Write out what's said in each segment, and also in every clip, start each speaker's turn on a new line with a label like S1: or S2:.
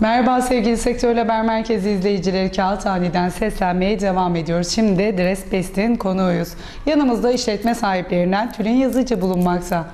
S1: Merhaba sevgili Sektör Haber Merkezi izleyicileri Kağıthane'den seslenmeye devam ediyoruz. Şimdi Dres Best'in konuğuyuz. Yanımızda işletme sahiplerinden Tülin Yazıcı bulunmakta.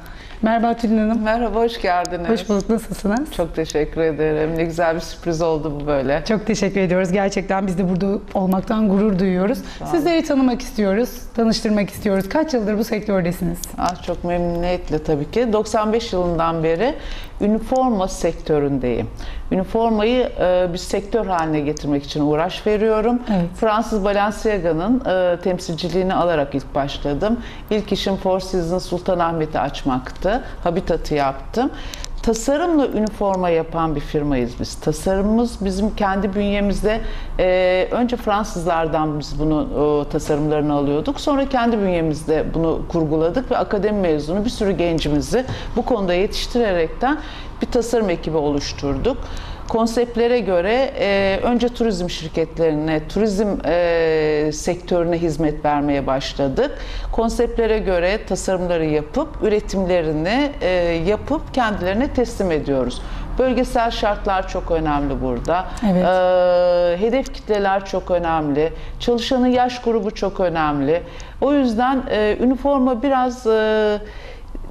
S1: Merhaba Tülin Hanım.
S2: Merhaba, hoş geldiniz.
S1: Hoş bulduk. Nasılsınız?
S2: Çok teşekkür ederim. Ne güzel bir sürpriz oldu bu böyle.
S1: Çok teşekkür ediyoruz. Gerçekten biz de burada olmaktan gurur duyuyoruz. Sizleri tanımak istiyoruz, tanıştırmak istiyoruz. Kaç yıldır bu sektördesiniz?
S2: Ah, çok memnuniyetle tabii ki. 95 yılından beri üniforma sektöründeyim. Üniformayı e, bir sektör haline getirmek için uğraş veriyorum.
S1: Evet.
S2: Fransız Balenciaga'nın e, temsilciliğini alarak ilk başladım. İlk işim Four Seasons Sultanahmet'i açmaktı. Habitat'ı yaptım. Tasarımla üniforma yapan bir firmayız biz. Tasarımımız bizim kendi bünyemizde e, önce Fransızlardan biz bunu o, tasarımlarını alıyorduk. Sonra kendi bünyemizde bunu kurguladık ve akademi mezunu bir sürü gencimizi bu konuda yetiştirerekten bir tasarım ekibi oluşturduk. Konseptlere göre e, önce turizm şirketlerine, turizm e, sektörüne hizmet vermeye başladık. Konseptlere göre tasarımları yapıp, üretimlerini e, yapıp kendilerine teslim ediyoruz. Bölgesel şartlar çok önemli burada.
S1: Evet.
S2: E, hedef kitleler çok önemli. Çalışanın yaş grubu çok önemli. O yüzden e, üniforma biraz... E,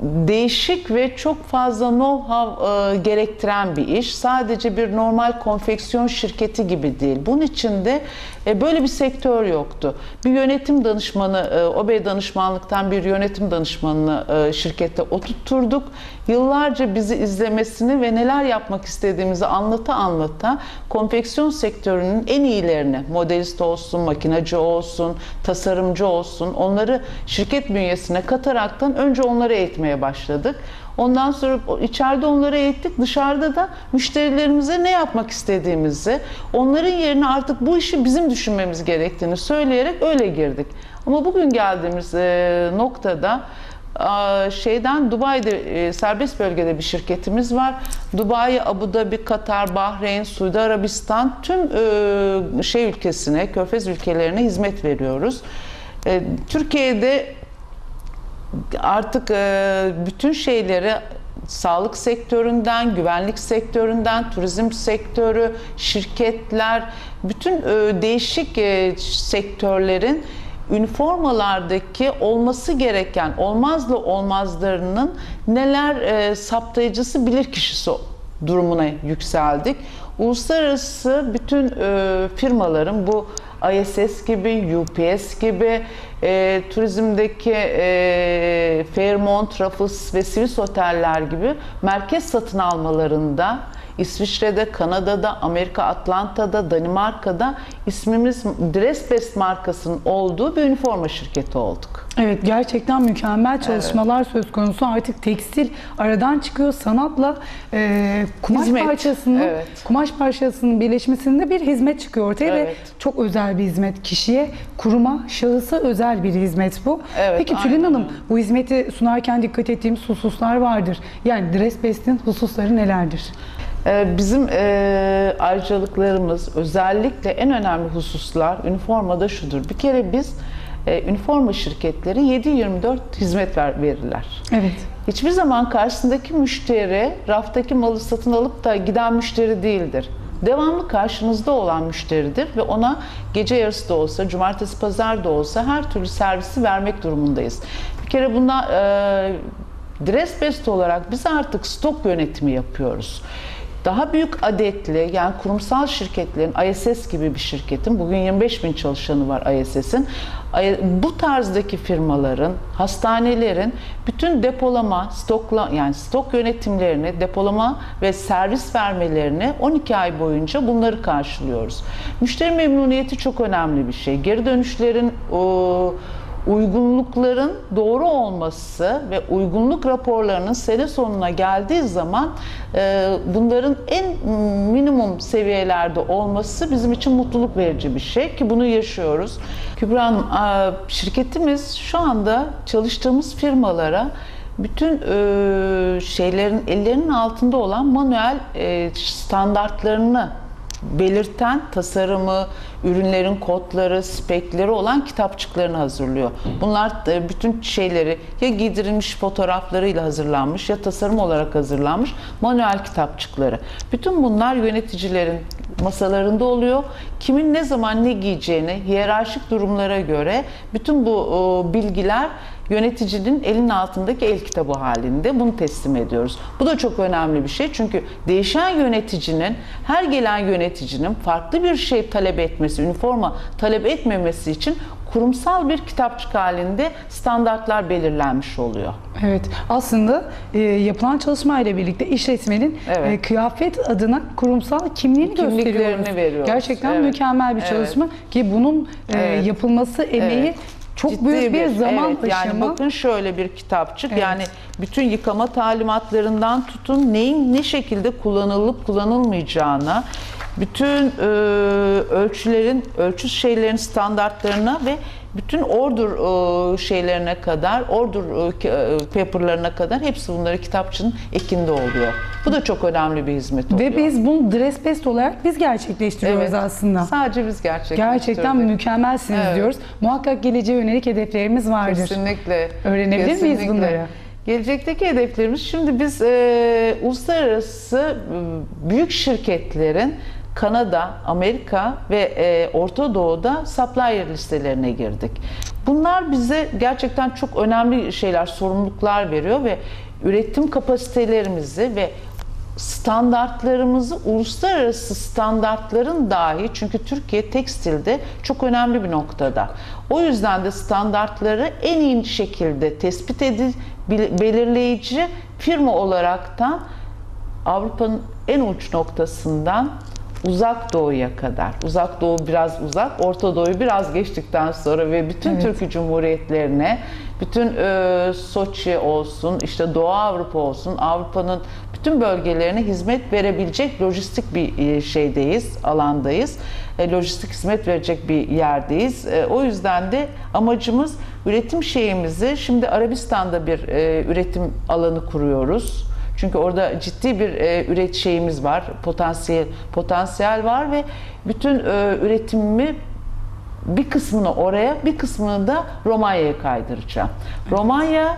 S2: değişik ve çok fazla know-how e, gerektiren bir iş. Sadece bir normal konfeksiyon şirketi gibi değil. Bunun içinde e, böyle bir sektör yoktu. Bir yönetim danışmanı, e, OBE danışmanlıktan bir yönetim danışmanını e, şirkette oturtturduk. Yıllarca bizi izlemesini ve neler yapmak istediğimizi anlata anlata konfeksiyon sektörünün en iyilerini, modelist olsun, makinacı olsun, tasarımcı olsun, onları şirket bünyesine kataraktan önce onları eğitmeye başladık. Ondan sonra içeride onları eğittik, dışarıda da müşterilerimize ne yapmak istediğimizi, onların yerine artık bu işi bizim düşünmemiz gerektiğini söyleyerek öyle girdik. Ama bugün geldiğimiz e, noktada şeyden Dubai'de e, serbest bölgede bir şirketimiz var. Dubai, Abu Dhabi, Katar, Bahreyn, Suudi Arabistan tüm e, şey ülkesine, Körfez ülkelerine hizmet veriyoruz. Türkiye'de artık e, bütün şeyleri sağlık sektöründen, güvenlik sektöründen, turizm sektörü, şirketler, bütün e, değişik e, sektörlerin üniformalardaki olması gereken olmazlı olmazlarının neler saptayıcısı bilirkişisi durumuna yükseldik. Uluslararası bütün e, firmaların bu ISS gibi, UPS gibi, e, turizmdeki e, Fairmont, Raffles ve Swiss oteller gibi merkez satın almalarında İsviçre'de, Kanada'da, Amerika Atlanta'da, Danimarka'da ismimiz Dressbest markasının olduğu bir üniforma şirketi olduk.
S1: Evet gerçekten mükemmel çalışmalar söz konusu. Artık tekstil aradan çıkıyor. Sanatla e, kumaş
S2: Hizmet,
S1: parçasının
S2: evet.
S1: kumaş parçasının birleşmesinde bir hizmet çıkıyor ortaya
S2: Evet.
S1: ve çok özel bir hizmet. Kişiye, kuruma, şahısa özel bir hizmet bu.
S2: Evet,
S1: Peki Tülin
S2: aynen
S1: Hanım bu hizmeti sunarken dikkat ettiğimiz hususlar vardır. Yani Dressbest'in hususları nelerdir?
S2: Ee, Bizim e, ayrıcalıklarımız özellikle en önemli hususlar üniformada şudur. Bir kere biz e, üniforma şirketleri 7-24 hizmet ver, verirler.
S1: Evet.
S2: Hiçbir zaman karşısındaki müşteri raftaki malı satın alıp da giden müşteri değildir. Devamlı karşınızda olan müşteridir ve ona gece yarısı da olsa, cumartesi pazar da olsa her türlü servisi vermek durumundayız. Bir kere bunda e, Dressbest olarak biz artık stok yönetimi yapıyoruz. Daha büyük adetli yani kurumsal şirketlerin ISS gibi bir şirketin bugün 25 bin çalışanı var ISS'in bu tarzdaki firmaların hastanelerin bütün depolama stokla yani stok yönetimlerini depolama ve servis vermelerini 12 ay boyunca bunları karşılıyoruz. Müşteri memnuniyeti çok önemli bir şey. Geri dönüşlerin o, uygunlukların doğru olması ve uygunluk raporlarının sene sonuna geldiği zaman e, bunların en minimum seviyelerde olması bizim için mutluluk verici bir şey ki bunu yaşıyoruz. Kübra Hanım, şirketimiz şu anda çalıştığımız firmalara bütün e, şeylerin ellerinin altında olan manuel e, standartlarını belirten tasarımı, ürünlerin kodları, spekleri olan kitapçıklarını hazırlıyor. Bunlar e, bütün şeyleri ya giydirilmiş fotoğraflarıyla hazırlanmış ya tasarım olarak hazırlanmış manuel kitapçıkları. Bütün bunlar yöneticilerin masalarında oluyor. Kimin ne zaman ne giyeceğini hiyerarşik durumlara göre bütün bu bilgiler yöneticinin elinin altındaki el kitabı halinde bunu teslim ediyoruz. Bu da çok önemli bir şey çünkü değişen yöneticinin her gelen yöneticinin farklı bir şey talep etmesi, üniforma talep etmemesi için kurumsal bir kitapçık halinde standartlar belirlenmiş oluyor.
S1: Evet, aslında e, yapılan çalışmayla birlikte işletmenin
S2: Evet.
S1: e, kıyafet adına kurumsal kimliğini gösteriyoruz.
S2: veriyoruz.
S1: Gerçekten
S2: Evet.
S1: mükemmel bir
S2: Evet.
S1: çalışma ki bunun e,
S2: Evet.
S1: yapılması emeği
S2: Evet.
S1: çok
S2: Ciddi
S1: büyük bir, zaman
S2: evet,
S1: aşımı.
S2: Yani bakın şöyle bir kitapçık
S1: Evet.
S2: yani bütün yıkama talimatlarından tutun neyin ne şekilde kullanılıp kullanılmayacağına bütün e, ölçülerin ölçü şeylerin standartlarına ve bütün order e, şeylerine kadar order e, e, paperlarına kadar hepsi bunları kitapçının ekinde oluyor. Bu da çok önemli bir hizmet oluyor.
S1: Ve biz bunu dress best olarak biz gerçekleştiriyoruz
S2: Evet.
S1: aslında.
S2: sadece biz gerçekleştirdik.
S1: Gerçekten mükemmelsiniz
S2: Evet.
S1: diyoruz. Muhakkak geleceğe yönelik hedeflerimiz vardır.
S2: Kesinlikle.
S1: Öğrenebilir miyiz
S2: Kesinlikle.
S1: bunları?
S2: Gelecekteki hedeflerimiz şimdi biz e, uluslararası büyük şirketlerin Kanada, Amerika ve e, Orta Doğu'da supplier listelerine girdik. Bunlar bize gerçekten çok önemli şeyler, sorumluluklar veriyor ve üretim kapasitelerimizi ve standartlarımızı uluslararası standartların dahi çünkü Türkiye tekstilde çok önemli bir noktada. O yüzden de standartları en iyi şekilde tespit edil belirleyici firma olaraktan Avrupa'nın en uç noktasından Uzak Doğu'ya kadar. Uzak Doğu biraz uzak, Orta Doğu'yu biraz geçtikten sonra ve bütün
S1: Evet.
S2: Türkiye Cumhuriyetlerine, bütün e, Soçi olsun, işte Doğu Avrupa olsun, Avrupa'nın bütün bölgelerine hizmet verebilecek lojistik bir e, şeydeyiz, alandayız. E, lojistik hizmet verecek bir yerdeyiz. E, o yüzden de amacımız üretim şeyimizi, şimdi Arabistan'da bir e, üretim alanı kuruyoruz. Çünkü orada ciddi bir e, üret şeyimiz var, potansiyel potansiyel var ve bütün e, üretimimi bir kısmını oraya, bir kısmını da Romanya'ya kaydıracağım. Romanya,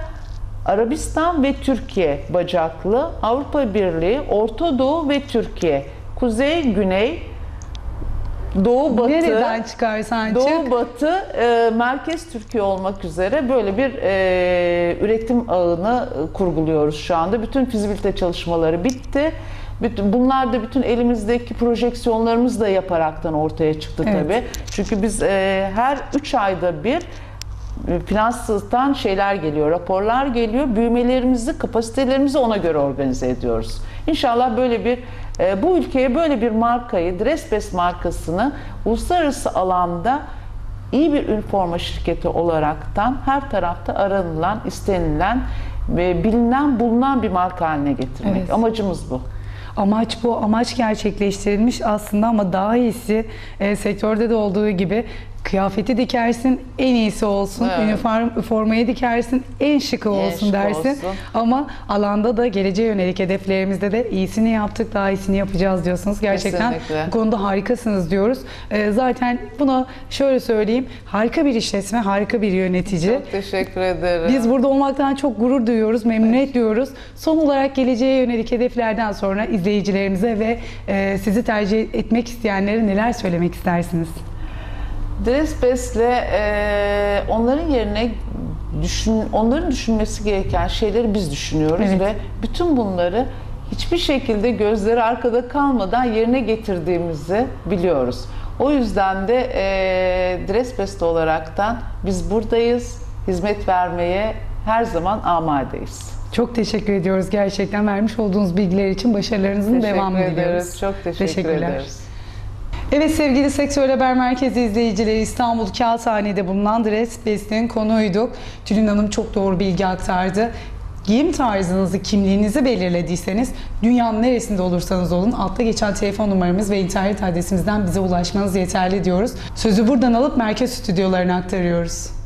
S2: Arabistan ve Türkiye bacaklı, Avrupa Birliği, Orta Doğu ve Türkiye, Kuzey, Güney, Doğu, Batı.
S1: Nereden çıkarsan çık.
S2: Doğu Batı e, merkez Türkiye olmak üzere böyle bir e, üretim ağını e, kurguluyoruz şu anda. Bütün fizibilite çalışmaları bitti. Bütün, bunlar da bütün elimizdeki projeksiyonlarımızı da yaparaktan ortaya çıktı
S1: Evet.
S2: tabii. Çünkü biz e, her 3 ayda bir e, finanstan şeyler geliyor, raporlar geliyor. Büyümelerimizi, kapasitelerimizi ona göre organize ediyoruz. İnşallah böyle bir e, bu ülkeye böyle bir markayı, Dressbest markasını uluslararası alanda iyi bir üniforma şirketi olaraktan her tarafta aranılan, istenilen ve bilinen, bulunan bir marka haline getirmek.
S1: Evet.
S2: Amacımız bu.
S1: Amaç bu. Amaç gerçekleştirilmiş aslında ama daha iyisi e, sektörde de olduğu gibi kıyafeti dikersin en iyisi olsun.
S2: Evet.
S1: Üniform, formayı dikersin en şıkı
S2: En
S1: olsun
S2: şık
S1: dersin.
S2: olsun.
S1: Ama alanda da geleceğe yönelik hedeflerimizde de iyisini yaptık daha iyisini yapacağız diyorsunuz. Gerçekten
S2: Kesinlikle.
S1: bu konuda harikasınız diyoruz. E, zaten buna şöyle söyleyeyim. Harika bir işletme, harika bir yönetici.
S2: Çok teşekkür ederim.
S1: Biz burada olmaktan çok gurur duyuyoruz, memnuniyet duyuyoruz. Son olarak geleceğe yönelik hedeflerden sonra izleyicilerimize ve e, sizi tercih etmek isteyenlere neler söylemek istersiniz?
S2: Dressbest'le e, onların yerine düşün, onların düşünmesi gereken şeyleri biz düşünüyoruz
S1: Evet.
S2: ve bütün bunları hiçbir şekilde gözleri arkada kalmadan yerine getirdiğimizi biliyoruz. O yüzden de e, Dressbest olaraktan biz buradayız, hizmet vermeye her zaman amadeyiz.
S1: Çok teşekkür ediyoruz gerçekten vermiş olduğunuz bilgiler için başarılarınızın
S2: Teşekkür
S1: devamını
S2: ederiz.
S1: diliyoruz.
S2: Çok teşekkür
S1: Teşekkürler.
S2: ederiz.
S1: Evet sevgili Sektör Haber Merkezi izleyicileri İstanbul Kağıthane'de bulunan Dress Best'in konuyduk. Tülin Hanım çok doğru bilgi aktardı. Giyim tarzınızı, kimliğinizi belirlediyseniz dünyanın neresinde olursanız olun altta geçen telefon numaramız ve internet adresimizden bize ulaşmanız yeterli diyoruz. Sözü buradan alıp merkez stüdyolarına aktarıyoruz.